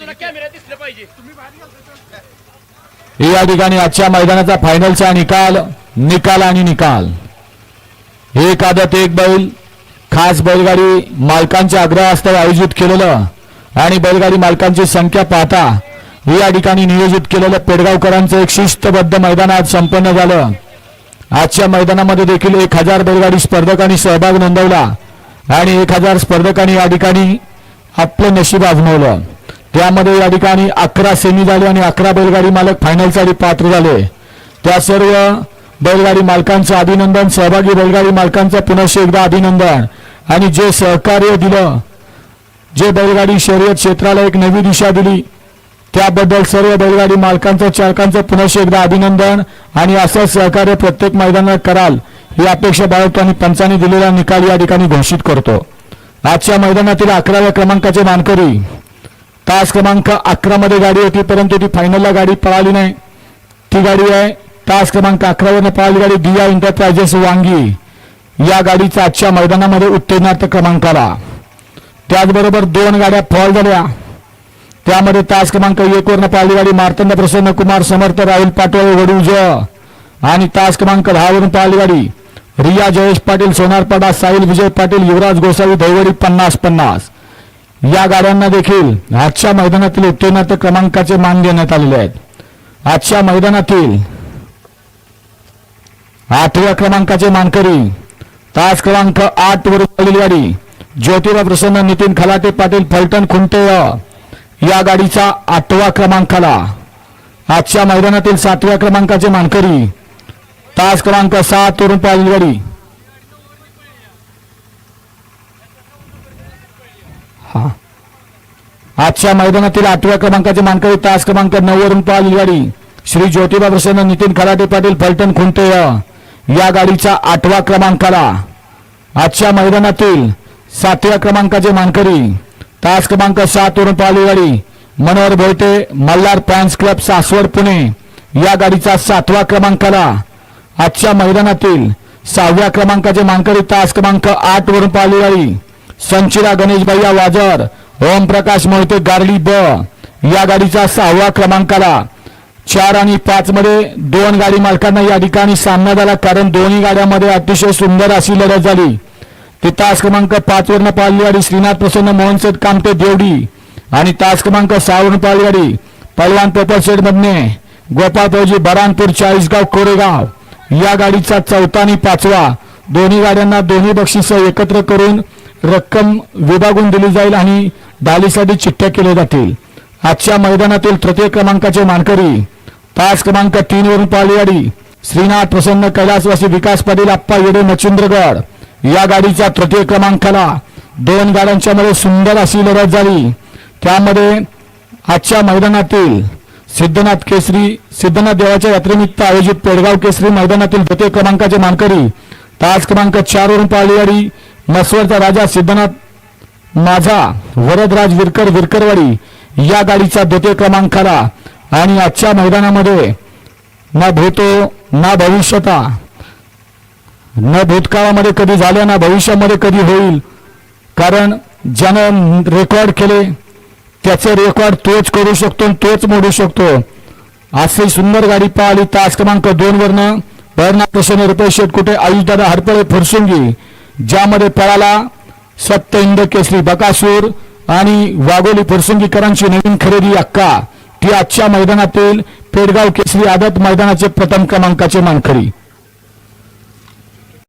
बाजूला कॅमेरा दिसलं पाहिजे. या ठिकाणी आजच्या मैदानाचा फायनलचा निकाल निकाल आणि निकाल. एक आदत एक बैल. खास बैलगाडी मालकांच्या आग्रहास्तव आयोजित केलेलं आणि बैलगाडी मालकांची संख्या पाहता या ठिकाणी नियोजित केलेलं पेडगावकरांचं एक शिस्तबद्ध मैदान आज संपन्न झालं. आजच्या मैदानामध्ये देखील एक हजार बैलगाडी स्पर्धकांनी सहभाग नोंदवला आणि एक हजार स्पर्धकांनी या ठिकाणी आपलं नशीब आजमावलं. त्यामध्ये या ठिकाणी अकरा सेमी झाले आणि अकरा बैलगाडी मालक फायनलसाठी पात्र झाले. त्या सर्व बैलगाडी मालकांचं अभिनंदन सहभागी बैलगाडी मालकांचं पुनश्च एकदा अभिनंदन. आणि जे सहकार्य दिलं जे बैलगाडी शर्यत क्षेत्राला एक नवी दिशा दिली त्याबद्दल सर्व बैलगाडी मालकांचं चालकांचं पुनश्च एकदा अभिनंदन. आणि असं सहकार्य प्रत्येक मैदानात कराल ही अपेक्षा बाळगतो आणि पंचांनी दिलेला निकाल या ठिकाणी घोषित करतो. आजच्या मैदानातील अकराव्या क्रमांकाचे मानकरी तास क्रमांक अकरा मध्ये गाडी होती परंतु ती फायनलला गाडी पळाली नाही. ती गाडी आहे तास क्रमांक अकरावरनं पळाली गाडी दिया एंटरप्राइजेस वांगी. या गाडीचा आजच्या मैदानामध्ये उत्तेजनार्थ क्रमांकाला. त्याचबरोबर दोन गाड्या फॉल झाल्या. त्यामध्ये तास क्रमांक एक वरनं पाहिली गाडी मार्तंड प्रसन्न कुमार समर्थ राहुल पाटोळे वडूज आणि तास क्रमांक दहा वरून पाहिली गाडी. रिया जयेश पाटील सोनारपाडा साहिल विजय पाटील युवराज गोसावी दैवडी पन्नास पन्नास. या गाड्यांना देखील आजच्या मैदानातील उत्तीर्णार्थ क्रमांकाचे मान देण्यात आलेले आहेत. आजच्या मैदानातील आठव्या क्रमांकाचे मानकरी तास क्रमांक आठ वर आलेली गाडी ज्योतिबा प्रसन्न नितीन खलाटे पाटील फलटण खुंटे या गाडीचा आठवा क्रमांकाला. आजच्या मैदानातील सातव्या क्रमांकाचे मानकरी तास क्रमांक सात वरून पाहिली गाडी हा. आजच्या मैदानातील आठव्या क्रमांकाचे मानकरी तास क्रमांक नऊ वरून गाडी श्री ज्योतिबा प्रसन्न नितीन खराटे पाटील फलटण खुंटे या गाडीचा आठवा क्रमांकाला. आजच्या मैदानातील सातव्या क्रमांकाचे मानकरी तास क्रमांक सात वरून पाहिली गाडी मनोहर भोयटे मल्हार फॅन्स क्लब सासवड पुणे. या गाडीचा सातवा क्रमांकाला. आजच्या मैदानातील सहाव्या क्रमांकाचे मानकरी तास क्रमांक आठ वरून पाहिली गाडी संचिरा गणेश भैया वाजर ओमप्रकाश मोहिते गारडी ब या गाडीचा सहावा क्रमांकाला. चार आणि पाच मध्ये दोन गाडी मालकांना या ठिकाणी सामना झाला कारण दोन्ही गाड्यांमध्ये अतिशय सुंदर अशी लढत झाली. ती तास क्रमांक पाच वरनं पाळली गाडी श्रीनाथ प्रसन्न मोहनसेठ कामटे देवडी आणि तास क्रमांक सहा वरून पाळली गाडी पलवान पेपर शेड मधने गोपाळ फौजी बरानपूर चाळीसगाव कोरेगाव. या गाडीचा चौथा आणि पाचवा. दोन्ही गाड्यांना दोन्ही बक्षिस एकत्र करून रक्कम विभागून दिली जाईल आणि डालीसाठी चिठ्ठ्या केल्या जातील. आजच्या मैदानातील तृतीय क्रमांकाचे मानकरी तास क्रमांक तीन वरून पालियाडी श्रीनाथ प्रसन्न कैलासवासी विकास पाटील आप्पा येडे मच्छिंद्रगड. या गाडीच्या तृतीय क्रमांकाला दोन गाड्यांच्या मध्ये सुंदर अशी लढत झाली. त्यामध्ये आजच्या मैदानातील सिद्धनाथ केसरी सिद्धनाथ देवाच्या यात्रेनिमित्त आयोजित पेडगाव केसरी मैदानातील द्वितीय क्रमांकाचे मानकरी तास क्रमांक चार वरून पालियाडी मसवडचा राजा सिद्धनाथ माझा वरदराज विरकर विरकरवाडी या गाडीचा द्वितीय क्रमांकाला आणि आजच्या मैदानामध्ये ना भूतो ना भविष्यता न भूतकाळामध्ये कधी झाल्या ना भविष्यामध्ये कधी होईल. कारण ज्यानं रेकॉर्ड केले त्याचे रेकॉर्ड तोच करू शकतो आणि तोच मोडू शकतो. अशी सुंदर गाडी पाहिली तास क्रमांक दोन वरनं बर्णा प्रसन्न रुपये शेट आयुषदादा हरपळे फुरसुंगी. ज्यामध्ये पळाला सत्य इंद केसरी बकासूर आणि वाघोली फुरसुंगीकरांची नवीन खरेदी अक्का. ती आजच्या मैदानातील पेडगाव केसरी आदत मैदानाचे प्रथम क्रमांकाचे मानकरी.